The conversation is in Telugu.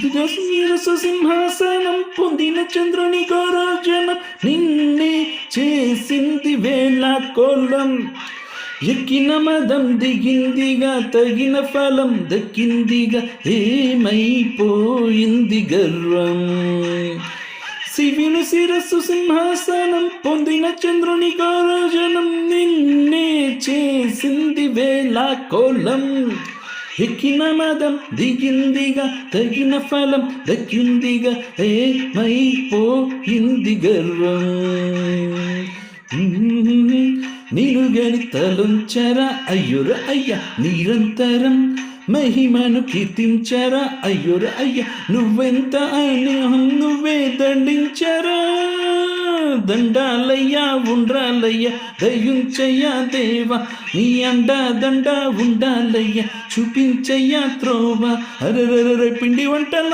దిగసీరస సింహాసనం పొందిన చంద్రుని గౌరవజనం నిన్నే చేసింది వేళ కోలం. ఎక్కిన మదం దిగిందిగా తగిన ఫలం దక్కిందిగా ఏమైపోయింది గర్వం? శివుని శిరస్సు సింహాసనం పొందిన చంద్రుని గౌరవజనం నిన్నే చేసింది వేళ కోలం. ఎక్కిన మదం దిగిందిగా తగిన ఫలం దక్కిందిగా ఏమైపోయింది గర్వం నిలుగని తలుంచరా అయ్యుర అయ్య నిరంతరం మహిమను కీర్తించరా అయ్యుర అయ్య నువ్వెంత అని నువ్వే దండించరా దండాలయ్యా ఉండ్రాలయ్యా దయుంచయ్యా దేవా నీ అండా దండా ఉండాలయ్యా చూపించయ్యా త్రోవ అరరర పిండి వంటలో